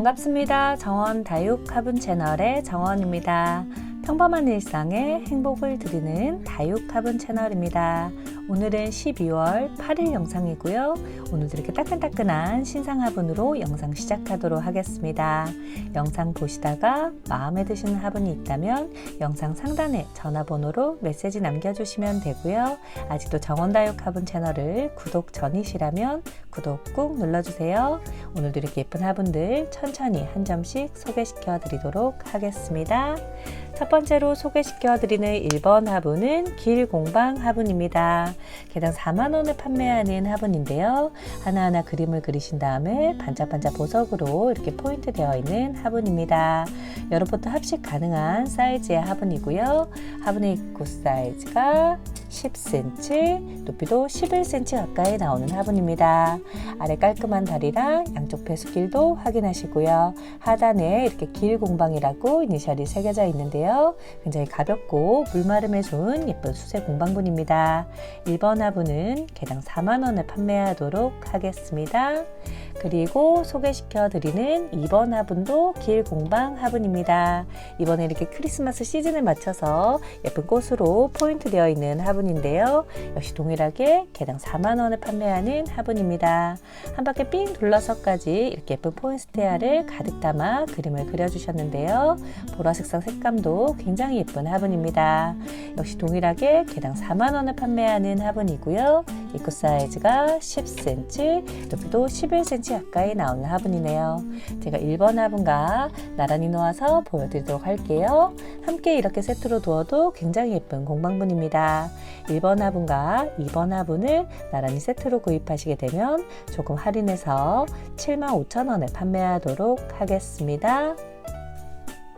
반갑습니다. 정원 다육 화분 채널의 정원입니다. 평범한 일상에 행복을 드리는 다육 화분 채널입니다. 오늘은 12월 8일 영상이고요. 오늘도 이렇게 따끈따끈한 신상 화분으로 영상 시작하도록 하겠습니다. 영상 보시다가 마음에 드시는 화분이 있다면 영상 상단에 전화번호로 메시지 남겨주시면 되고요. 아직도 정원다육 화분 채널을 구독 전이시라면 구독 꾹 눌러주세요. 오늘도 이렇게 예쁜 화분들 천천히 한 점씩 소개시켜 드리도록 하겠습니다. 첫 번째로 소개시켜 드리는 1번 화분은 길공방 화분입니다. 개당 4만원에 판매하는 화분인데요. 하나하나 그림을 그리신 다음에 반짝반짝 보석으로 이렇게 포인트 되어 있는 화분입니다. 여러 포트 합식 가능한 사이즈의 화분이고요. 화분의 입구 사이즈가 10cm, 높이도 11cm 가까이 나오는 화분입니다. 아래 깔끔한 다리랑 양쪽 배수길도 확인하시고요. 하단에 이렇게 길 공방이라고 이니셜이 새겨져 있는데요. 굉장히 가볍고 물마름에 좋은 예쁜 수세 공방분입니다. 1번 화분은 개당 4만원에 판매하도록 하겠습니다. 그리고 소개시켜 드리는 2번 화분도 길공방 화분입니다. 이번에 이렇게 크리스마스 시즌에 맞춰서 예쁜 꽃으로 포인트 되어 있는 화분인데요. 역시 동일하게 개당 4만원에 판매하는 화분입니다. 한 바퀴 삥 둘러서까지 이렇게 예쁜 포인스테아를 가득 담아 그림을 그려주셨는데요. 보라색상 색감도 굉장히 예쁜 화분입니다. 역시 동일하게 개당 4만원에 판매하는 화분이고요. 입구 사이즈가 10cm, 높이도 11cm 가까이 나오는 화분이네요. 제가 1번 화분과 나란히 놓아서 보여드리도록 할게요. 함께 이렇게 세트로 두어도 굉장히 예쁜 공방분입니다. 1번 화분과 2번 화분을 나란히 세트로 구입하시게 되면 조금 할인해서 75,000원에 판매하도록 하겠습니다.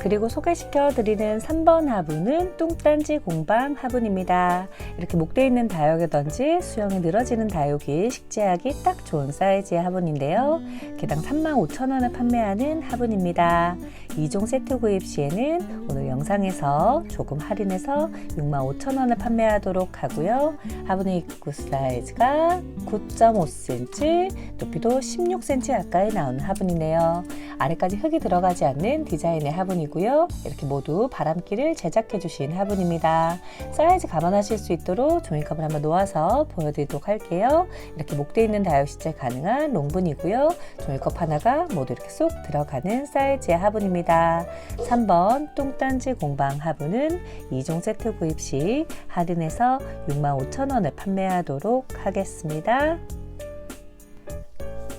그리고 소개시켜 드리는 3번 화분은 뚱딴지 공방 화분입니다. 이렇게 목대 있는 다육이든지 수영이 늘어지는 다육이 식재하기 딱 좋은 사이즈의 화분인데요. 개당 35,000원에 판매하는 화분입니다. 2종 세트 구입 시에는 오늘 영상에서 조금 할인해서 65,000원에 판매하도록 하고요. 화분의 입구 사이즈가 9.5cm, 높이도 16cm 가까이 나오는 화분이네요. 아래까지 흙이 들어가지 않는 디자인의 화분이고요. 이렇게 모두 바람길을 제작해 주신 화분입니다. 사이즈 감안하실 수 있도록 종이컵을 한번 놓아서 보여드리도록 할게요. 이렇게 목대 있는 다육 시제 가능한 롱분이고요. 종이컵 하나가 모두 이렇게 쏙 들어가는 사이즈의 화분입니다. 3번 뚱딴지 공방 화분은 2종 세트 구입 시 할인해서 65,000원에 판매하도록 하겠습니다.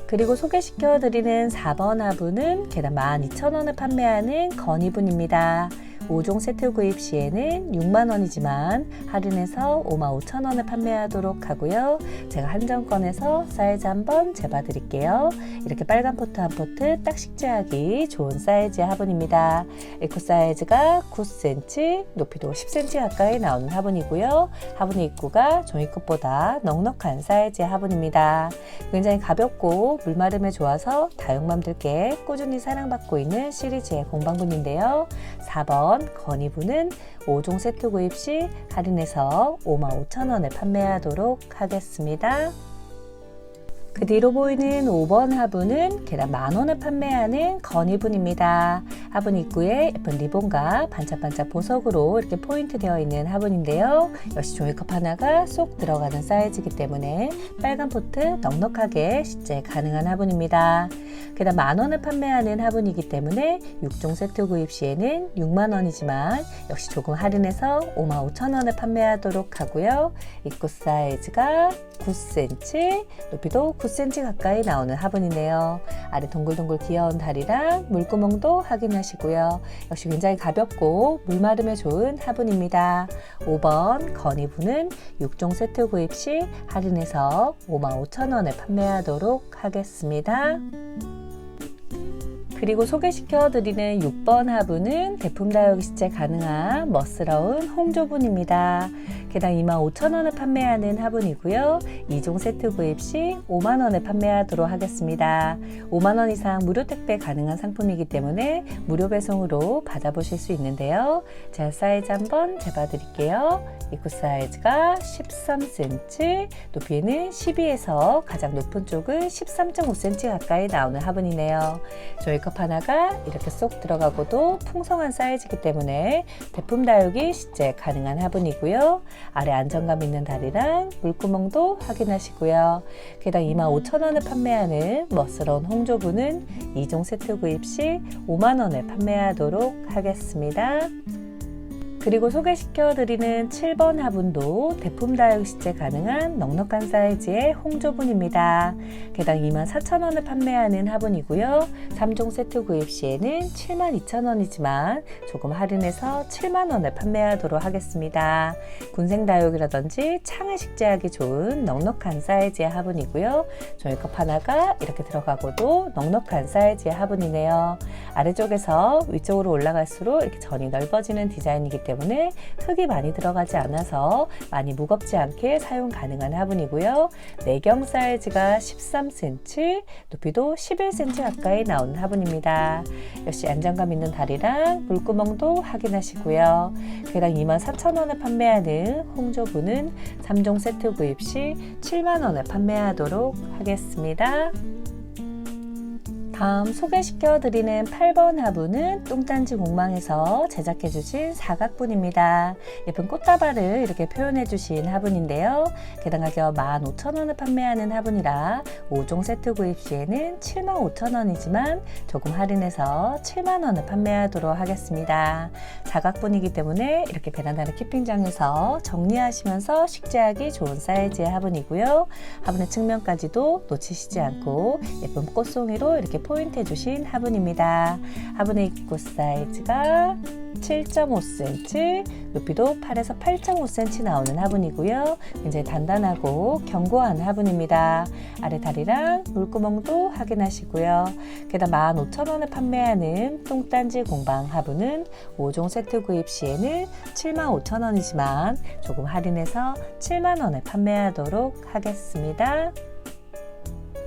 그리고 소개시켜 드리는 4번 화분은 개당 12,000원에 판매하는 건이분입니다. 5종 세트 구입 시에는 6만 원이지만 할인해서 5만 5천 원에 판매하도록 하고요. 제가 한정권에서 사이즈 한번 재봐 드릴게요. 이렇게 빨간 포트 한 포트 딱 식재하기 좋은 사이즈의 화분입니다. 에코 사이즈가 9cm, 높이도 10cm 가까이 나오는 화분이고요. 화분의 입구가 종이컵보다 넉넉한 사이즈의 화분입니다. 굉장히 가볍고 물마름에 좋아서 다육맘들께 꾸준히 사랑받고 있는 시리즈의 공방분인데요. 4번 건이부는 5종 세트 구입 시 할인해서 55,000원에 판매하도록 하겠습니다. 그 뒤로 보이는 5번 화분은 개당 만원에 판매하는 건이분입니다. 화분 입구에 예쁜 리본과 반짝반짝 보석으로 이렇게 포인트 되어 있는 화분인데요. 역시 종이컵 하나가 쏙 들어가는 사이즈이기 때문에 빨간 포트 넉넉하게 식재 가능한 화분입니다. 게다가 만원에 판매하는 화분이기 때문에 6종 세트 구입 시에는 6만원이지만 역시 조금 할인해서 5만 5천원에 판매하도록 하고요. 입구 사이즈가 9cm, 높이도 9cm 가까이 나오는 화분이네요. 아래 동글동글 귀여운 다리랑 물구멍도 확인하시고요. 역시 굉장히 가볍고 물마름에 좋은 화분입니다. 5번 건이분은 6종 세트 구입 시 할인해서 55,000원에 판매하도록 하겠습니다. 그리고 소개시켜 드리는 6번 화분은 대품 다육 시제 가능한 멋스러운 홍조분입니다. 개당 25,000원에 판매하는 화분이고요. 2종 세트 구입 시 5만원에 판매하도록 하겠습니다. 5만원 이상 무료 택배 가능한 상품이기 때문에 무료 배송으로 받아보실 수 있는데요. 자, 사이즈 한번 재봐 드릴게요. 입구 사이즈가 13cm, 높이는 12에서 가장 높은 쪽은 13.5cm 가까이 나오는 화분이네요. 저희 컵컵 하나가 이렇게 쏙 들어가고도 풍성한 사이즈이기 때문에 대품 다육이 실제 가능한 화분이고요. 아래 안정감 있는 다리랑 물구멍도 확인하시고요. 게다가 25,000원에 판매하는 멋스러운 홍조부는 2종 세트 구입 시 5만원에 판매하도록 하겠습니다. 그리고 소개시켜 드리는 7번 화분도 대품 다육 시제 가능한 넉넉한 사이즈의 홍조분입니다. 개당 24,000원에 판매하는 화분이고요. 3종 세트 구입 시에는 72,000원이지만 조금 할인해서 7만원에 판매하도록 하겠습니다. 군생 다육이라든지 창을 식재하기 좋은 넉넉한 사이즈의 화분이고요. 종이컵 하나가 이렇게 들어가고도 넉넉한 사이즈의 화분이네요. 아래쪽에서 위쪽으로 올라갈수록 이렇게 전이 넓어지는 디자인이기 때문에 때문에 흙이 많이 들어가지 않아서 많이 무겁지 않게 사용 가능한 화분이고요. 내경 사이즈가 13cm, 높이도 11cm 가까이 나오는 화분입니다. 역시 안정감 있는 다리랑 물구멍도 확인하시고요. 개당 24,000원에 판매하는 홍조부는 3종 세트 구입 시 7만원에 판매하도록 하겠습니다. 다음 소개시켜 드리는 8번 화분은 똥단지 공망에서 제작해 주신 사각분입니다. 예쁜 꽃다발을 이렇게 표현해 주신 화분인데요. 개당 가격 15,000원에 판매하는 화분이라 5종 세트 구입 시에는 75,000원이지만 조금 할인해서 7만원에 판매하도록 하겠습니다. 사각분이기 때문에 이렇게 베란다나 키핑장에서 정리하시면서 식재하기 좋은 사이즈의 화분이고요. 화분의 측면까지도 놓치시지 않고 예쁜 꽃송이로 이렇게 포 인트 해주신 화분입니다. 화분의 입구 사이즈가 7.5cm, 높이도 8에서 8.5cm 나오는 화분이고요. 굉장히 단단하고 견고한 화분입니다. 아래 다리랑 물구멍도 확인하시고요. 게다가 15,000원에 판매하는 똥단지 공방 화분은 5종 세트 구입 시에는 75,000원이지만 조금 할인해서 7만원에 판매하도록 하겠습니다.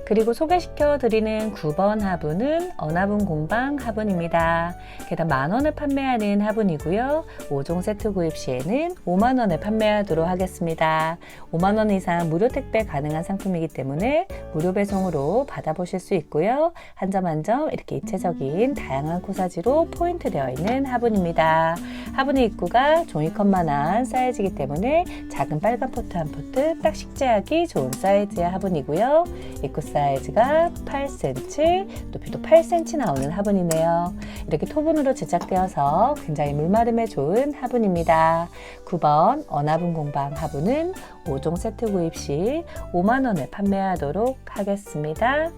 그리고 소개시켜 드리는 9번 화분은 어나분 공방 화분입니다. 게다가 만원에 판매하는 화분이고요. 5종 세트 구입 시에는 5만원에 판매하도록 하겠습니다. 5만원 이상 무료 택배 가능한 상품이기 때문에 무료 배송으로 받아보실 수 있고요. 한 점 한 점 이렇게 입체적인 다양한 코사지로 포인트 되어 있는 화분입니다. 화분의 입구가 종이컵만한 사이즈이기 때문에 작은 빨간 포트 한 포트 딱 식재하기 좋은 사이즈의 화분이고요. 입구 사이즈 가 8cm, 높이도 8cm 나오는 화분이네요. 이렇게 토분으로 제작되어서 굉장히 물마름에 좋은 화분입니다. 9번 어나분 공방 화분은 5종 세트 구입 시 5만원에 판매하도록 하겠습니다.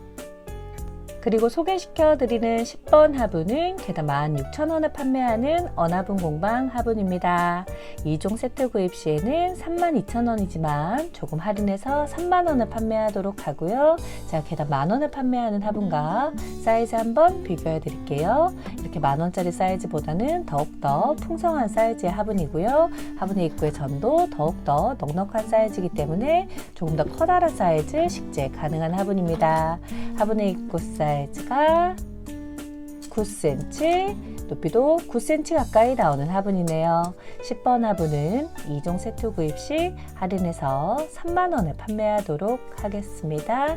그리고 소개시켜 드리는 10번 화분은 개당 16,000원에 판매하는 어나분 공방 화분입니다. 2종 세트 구입 시에는 32,000원이지만 조금 할인해서 3만원에 판매하도록 하고요. 자, 개당 만원에 판매하는 화분과 사이즈 한번 비교해 드릴게요. 이렇게 만원짜리 사이즈보다는 더욱더 풍성한 사이즈의 화분이고요. 화분의 입구의 전도 더욱더 넉넉한 사이즈이기 때문에 조금 더 커다란 사이즈 식재 가능한 화분입니다. 화분의 입구 사이즈 사이즈가 9cm, 높이도 9cm 가까이 나오는 화분이네요. 10번 화분은 2종 세트 구입 시 할인해서 3만원에 판매하도록 하겠습니다.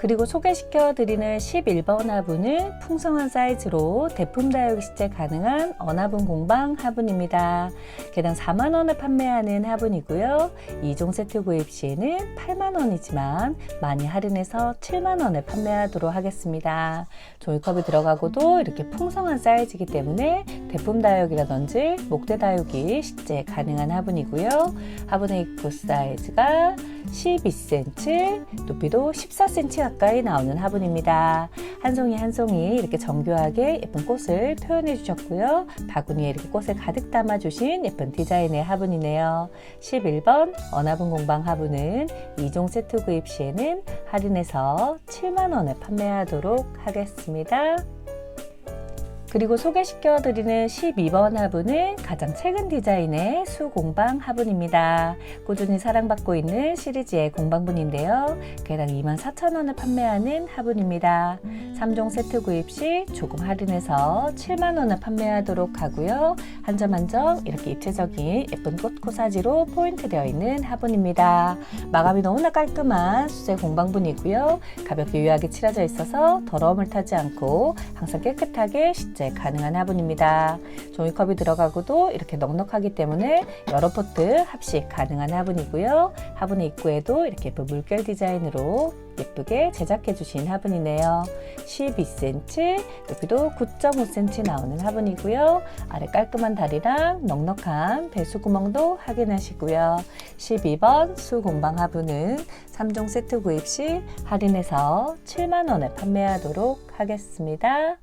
그리고 소개시켜 드리는 11번 화분은 풍성한 사이즈로 대품 다육 시제 가능한 언화분 공방 화분입니다. 개당 4만원에 판매하는 화분이고요. 2종 세트 구입 시에는 8만원이지만 많이 할인해서 7만원에 판매하도록 하겠습니다. 종이컵이 들어가고도 이렇게 풍성한 사이즈이기 때문에 대품 다육이라든지 목대 다육이 식재 가능한 화분이고요. 화분의 입구 사이즈가 12cm, 높이도 14cm 가까이 나오는 화분입니다. 한 송이 한 송이 이렇게 정교하게 예쁜 꽃을 표현해 주셨고요. 바구니에 이렇게 꽃을 가득 담아 주신 예쁜 디자인의 화분이네요. 11번 어나분 공방 화분은 2종 세트 구입 시에는 할인해서 7만원에 판매하도록 하겠습니다. 그리고 소개시켜 드리는 12번 화분은 가장 최근 디자인의 수공방 화분입니다. 꾸준히 사랑받고 있는 시리즈의 공방분인데요. 개당 24,000원을 판매하는 화분입니다. 3종 세트 구입 시 조금 할인해서 7만원을 판매하도록 하고요. 한 점 한 점 이렇게 입체적인 예쁜 꽃 코사지로 포인트 되어 있는 화분입니다. 마감이 너무나 깔끔한 수제 공방분이고요. 가볍게 유하게 칠해져 있어서 더러움을 타지 않고 항상 깨끗하게 식재 가능한 화분입니다. 종이컵이 들어가고도 이렇게 넉넉하기 때문에 여러 포트 합식 가능한 화분이고요. 화분의 입구에도 이렇게 물결 디자인으로 예쁘게 제작해 주신 화분이네요. 12cm, 여기도 9.5cm 나오는 화분이고요. 아래 깔끔한 다리랑 넉넉한 배수구멍도 확인하시고요. 12번 수공방 화분은 3종 세트 구입 시 할인해서 7만원에 판매하도록 하겠습니다.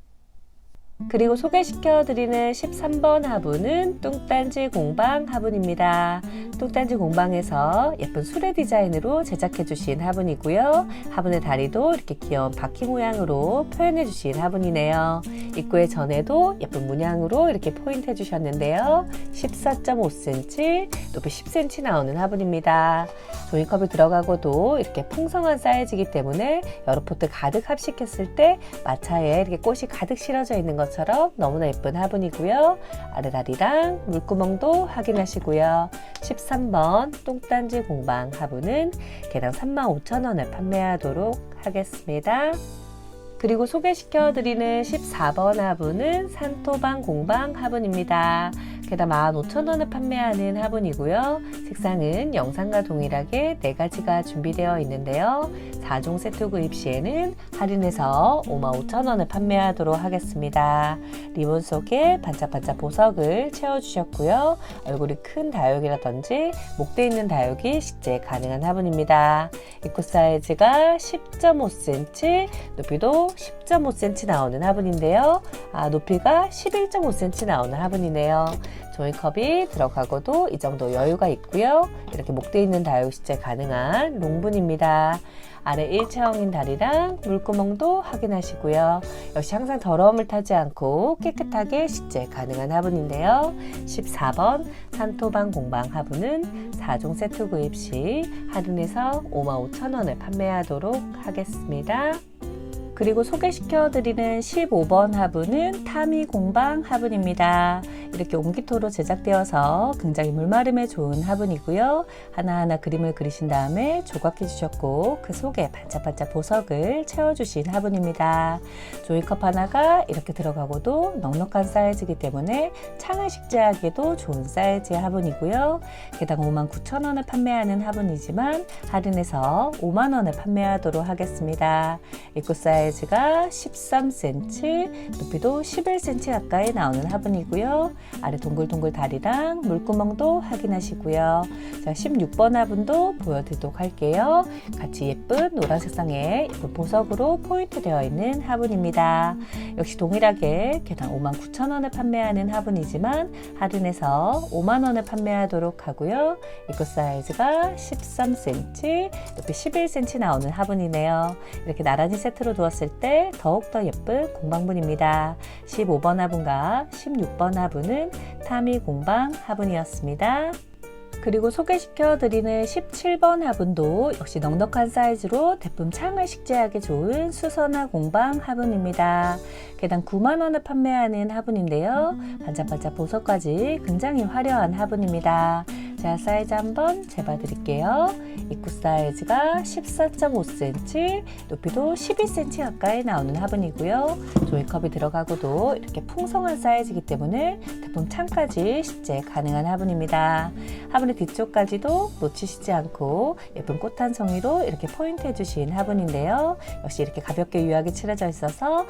그리고 소개시켜 드리는 13번 화분은 뚱딴지 공방 화분입니다. 뚱딴지 공방에서 예쁜 수레 디자인으로 제작해 주신 화분이고요. 화분의 다리도 이렇게 귀여운 바퀴 모양으로 표현해 주신 화분이네요. 입구의 전에도 예쁜 문양으로 이렇게 포인트 해 주셨는데요. 14.5cm, 높이 10cm 나오는 화분입니다. 종이컵이 들어가고도 이렇게 풍성한 사이즈이기 때문에 여러 포트 가득 합식했을 때 마차에 이렇게 꽃이 가득 실어져 있는 것 처럼 너무나 예쁜 화분이고요. 아래다리랑 물구멍도 확인하시고요. 13번 똥단지 공방 화분은 개당 35,000원에 판매하도록 하겠습니다. 그리고 소개시켜 드리는 14번 화분은 산토방 공방 화분입니다. 게다가 15,000원에 판매하는 화분이고요. 색상은 영상과 동일하게 4가지가 준비되어 있는데요. 4종 세트 구입 시에는 할인해서 55,000원에 판매하도록 하겠습니다. 리본 속에 반짝반짝 보석을 채워주셨고요. 얼굴이 큰 다육이라든지 목대 있는 다육이 식재 가능한 화분입니다. 입구 사이즈가 10.5cm, 높이도 10.5cm 나오는 화분인데요. 아, 높이가 11.5cm 나오는 화분이네요. 종이컵이 들어가고도 이 정도 여유가 있고요. 이렇게 목대 있는 다육 식재 가능한 롱분입니다. 아래 일체형인 다리랑 물구멍도 확인하시고요. 역시 항상 더러움을 타지 않고 깨끗하게 식재 가능한 화분인데요. 14번 산토방 공방 화분은 4종 세트 구입 시 할인해서 55,000원에 판매하도록 하겠습니다. 그리고 소개시켜드리는 15번 화분은 타미 공방 화분입니다. 이렇게 옹기토로 제작되어서 굉장히 물마름에 좋은 화분이고요. 하나하나 그림을 그리신 다음에 조각해 주셨고 그 속에 반짝반짝 보석을 채워주신 화분입니다. 조이컵 하나가 이렇게 들어가고도 넉넉한 사이즈이기 때문에 창을 식재하기에도 좋은 사이즈의 화분이고요. 개당 59,000원에 판매하는 화분이지만 할인해서 5만원에 판매하도록 하겠습니다. 입구 사이즈 가 13cm, 높이도 11cm 가까이 나오는 화분이고요. 아래 동글동글 다리랑 물구멍도 확인하시고요. 자, 16번 화분도 보여드리도록 할게요. 같이 예쁜 노란 색상의 예쁜 보석으로 포인트 되어 있는 화분입니다. 역시 동일하게 개당 59,000원에 판매하는 화분이지만 할인해서 5만원에 판매하도록 하고요. 입구 사이즈가 13cm, 높이 11cm 나오는 화분이네요. 이렇게 나란히 세트로 두었 을 때 더욱더 예쁜 공방분입니다. 15번 화분과 16번 화분은 타미 공방 화분이었습니다. 그리고 소개시켜 드리는 17번 화분도 역시 넉넉한 사이즈로 대품 창을 식재하기 좋은 수선화 공방 화분입니다. 개당 9만원을 판매하는 화분인데요. 반짝반짝 보석까지 굉장히 화려한 화분입니다. 자, 사이즈 한번 재봐 드릴게요. 입구 사이즈가 14.5cm, 높이도 12cm 가까이 나오는 화분이고요. 종이컵이 들어가고도 이렇게 풍성한 사이즈이기 때문에 대품 창까지 식재 가능한 화분입니다. 화분의 뒤쪽까지도 놓치시지 않고 예쁜 꽃 한 송이로 이렇게 포인트 해주신 화분인데요. 역시 이렇게 가볍게 유하게 칠해져 있어서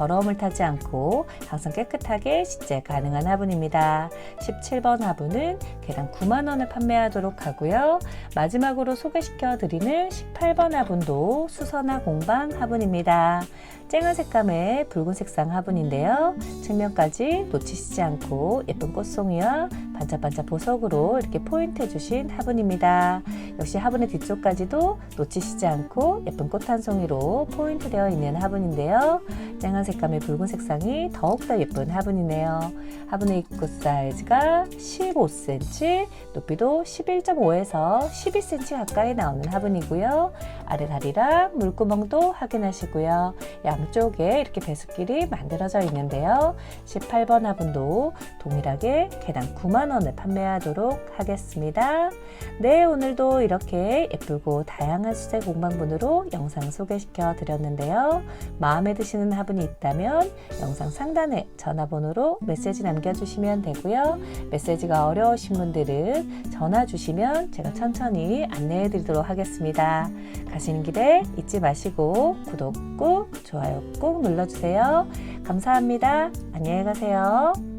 더러움을 타지 않고 항상 깨끗하게 식재 가능한 화분입니다. 17번 화분은 개당 9만원을 판매하도록 하고요. 마지막으로 소개시켜 드리는 18번 화분도 수선화 공방 화분입니다. 쨍한 색감의 붉은 색상 화분인데요. 측면까지 놓치시지 않고 예쁜 꽃송이와 반짝반짝 보석으로 이렇게 포인트 해 주신 화분입니다. 역시 화분의 뒤쪽까지도 놓치시지 않고 예쁜 꽃 한 송이로 포인트 되어 있는 화분인데요. 쨍한 색감의 붉은 색상이 더욱더 예쁜 화분이네요. 화분의 입구 사이즈가 15cm, 높이도 11.5에서 12cm 가까이 나오는 화분이고요. 아래 다리랑 물구멍도 확인하시고요. 양쪽에 이렇게 배수길이 만들어져 있는데요. 18번 화분도 동일하게 개당 9만 원에 판매하도록 하겠습니다. 네, 오늘도 이렇게 예쁘고 다양한 수제 공방분으로 영상 소개시켜 드렸는데요. 마음에 드시는 화분이 있다면 영상 상단에 전화번호로 메시지 남겨주시면 되고요. 메시지가 어려우신 분들은 전화 주시면 제가 천천히 안내해 드리도록 하겠습니다. 가시는 길에 잊지 마시고 구독 꾹, 좋아요 꾹 눌러주세요. 감사합니다. 안녕히 가세요.